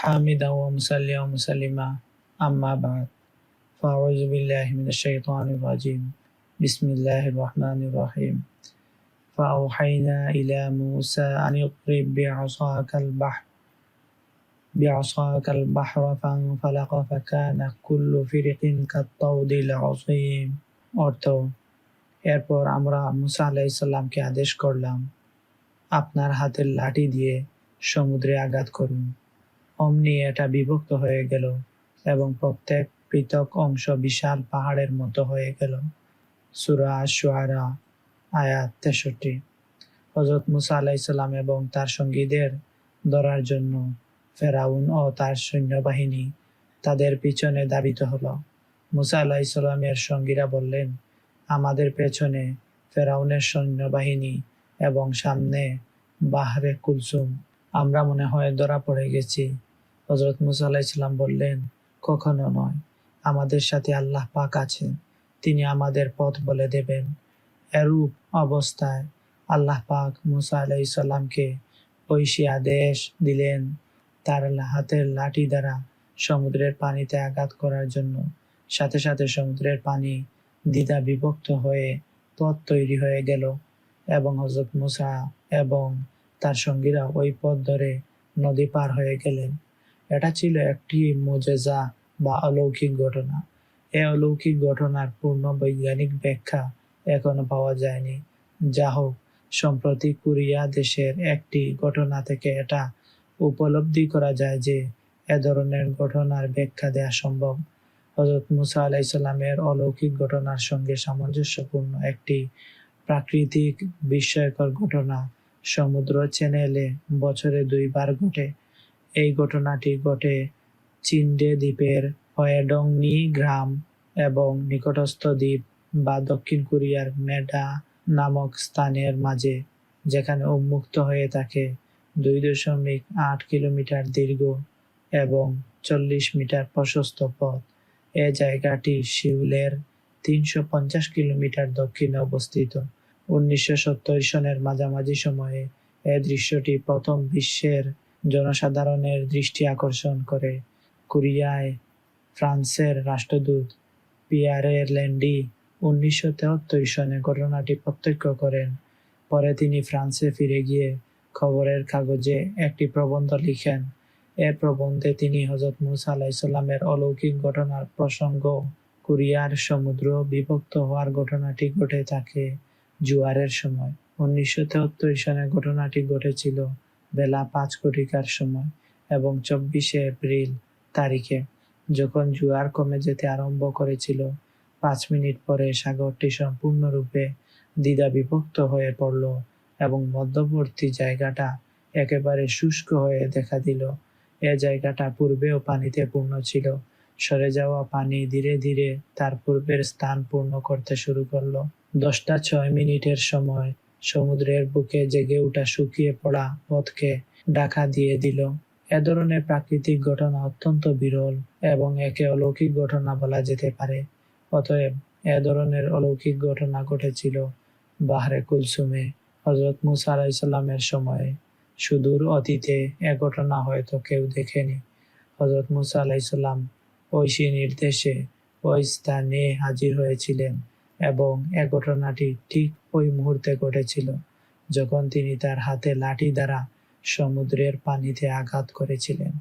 حامدا ومصليا ومسلما أما بعد فأعوذ بالله من الشيطان الرجيم بسم الله الرحمن الرحيم فأوحينا إلى موسى أن اضرب بعصاك البحر بعصاك البحر فانفلق فكان كل فرق كالطود العظيم অর্থ এরপর আমরা মুসা আলাইসাল্লামকে আদেশ করলাম আপনার হাতের লাঠি দিয়ে সমুদ্রে আঘাত করুন অমনি এটা বিভক্ত হয়ে গেল এবং প্রত্যেক পৃথক অংশ বিশাল পাহাড়ের মতো হয়ে গেল। সুরা শুয়ারা আয়াত তেষট্টি। হজরত মুসা আলাইসাল্লাম এবং তার সঙ্গীদের ধরার জন্য ফেরাউন ও তার সৈন্যবাহিনী তাদের পিছনে দাবিত হলো। মুসা আলাইসাল্লামের সঙ্গীরা বললেন, আমাদের পেছনে ফেরাউনের সৈন্যবাহিনী এবং সামনে বাহরে কুলসুম। আমরা মনে হয় ধরা পড়ে গেছি। হজরত মুসা আলাইসাল্লাম বললেন, কখনো নয়। আমাদের সাথে আল্লাহ পাক আছেন। তিনি আমাদের পথ বলে দেবেন। এরূপ অবস্থায় আল্লাহ পাক মুসা আলাইসাল্লামকে ঐশী আদেশ দিলেন তার হাতের লাঠি দ্বারা সমুদ্রের পানিতে আঘাত করার জন্য। সাথে সাথে সমুদ্রের পানি দ্বিধা বিভক্ত হয়ে পথ তৈরি হয়ে গেল এবং হজরত মুসা এবং তার সঙ্গীরা ওই পথ ধরে নদী পার হয়ে গেলেন। এটা ছিল একটি মোজেজা বা অলৌকিক ঘটনা। এ অলৌকিক ঘটনার পূর্ণ বৈজ্ঞানিক ব্যাখ্যা এখনও পাওয়া যায়নি। যা হোক, সম্প্রতি কোরিয়া দেশের একটি ঘটনা থেকে এটা উপলব্ধি করা যায় যে, এ ধরনের ঘটনার ব্যাখ্যা দেওয়া সম্ভব। হজরত মুসা আলাইসাল্লামের অলৌকিক ঘটনার সঙ্গে সামঞ্জস্যপূর্ণ একটি প্রাকৃতিক বিস্ময়কর ঘটনা সমুদ্র চ্যানেলে বছরে দুইবার ঘটে। এই ঘটনাটি ঘটে চিন্ডে দ্বীপের হয়েডংনি গ্রাম এবং নিকটস্থ দ্বীপ বা দক্ষিণ কোরিয়ার মেডা নামক স্থানের মাঝে, যেখানে উন্মুক্ত হয়ে থাকে দুই দশমিক আট কিলোমিটার দীর্ঘ এবং চল্লিশ মিটার প্রশস্ত পথ। এ জায়গাটি শিউলের তিনশো পঞ্চাশ কিলোমিটার দক্ষিণে অবস্থিত। উনিশশো সত্তর সনের মাঝামাঝি সময়ে এ দৃশ্যটি প্রথম বিশ্বের জনসাধারণের দৃষ্টি আকর্ষণ করে। কোরিয়ায় ফ্রান্সের রাষ্ট্রদূত পিয়ারে ল্যান্ডি উনিশশো তেহত্তর সনে ঘটনাটি প্রত্যক্ষ করেন। পরে তিনি ফ্রান্সে ফিরে গিয়ে খবরের কাগজে একটি প্রবন্ধ লিখেন। এ প্রবন্ধে তিনি হজরত মুসা আলাইসাল্লামের অলৌকিক ঘটনার প্রসঙ্গ, কোরিয়ার সমুদ্র বিভক্ত হওয়ার ঘটনাটি ঘটে থাকে জুয়ারের সময়। উনিশশো তেহত্তর সনে ঘটনাটি ঘটেছিল। বেলা পাঁচ কোটিকার সময় এবং চব্বিশে এপ্রিল তারিখে যখন জুয়ার কমে যেতে আরম্ভ করেছিল, পাঁচ মিনিট পরে সাগরটি সম্পূর্ণরূপে দ্বিধা বিভক্ত হয়ে পড়ল এবং মধ্যবর্তী জায়গাটা একেবারে শুষ্ক হয়ে দেখা দিল। এ জায়গাটা পূর্বেও পানিতে পূর্ণ ছিল। সরে যাওয়া পানি ধীরে ধীরে তার পূর্বের স্থান পূর্ণ করতে শুরু করল। দশটা ছয় মিনিটের সময় সমুদ্রের বুকে জেগে ওঠা শুকিয়ে পড়া পথকে ডাকা দিয়ে দিল। এ ধরনের প্রাকৃতিক ঘটনা অত্যন্ত বিরল এবং একে অলৌকিক ঘটনা বলা যেতে পারে। অতএব এ ধরনের অলৌকিক ঘটনা ঘটেছিল বাহরে কুলসুমে হজরত মুসা আলাইসাল্লামের সময়ে। সুদূর অতীতে এ ঘটনা হয়তো কেউ দেখেনি। হজরত মুসা আলাইসাল্লাম ঐশী নির্দেশে ওই স্থানে হাজির হয়েছিলেন এবং এ ঘটনাটি ঠিক ওই মুহূর্তে ঘটেছিল যখন তিনি তার হাতে লাঠি দ্বারা সমুদ্রের পানিতে আঘাত করেছিলেন।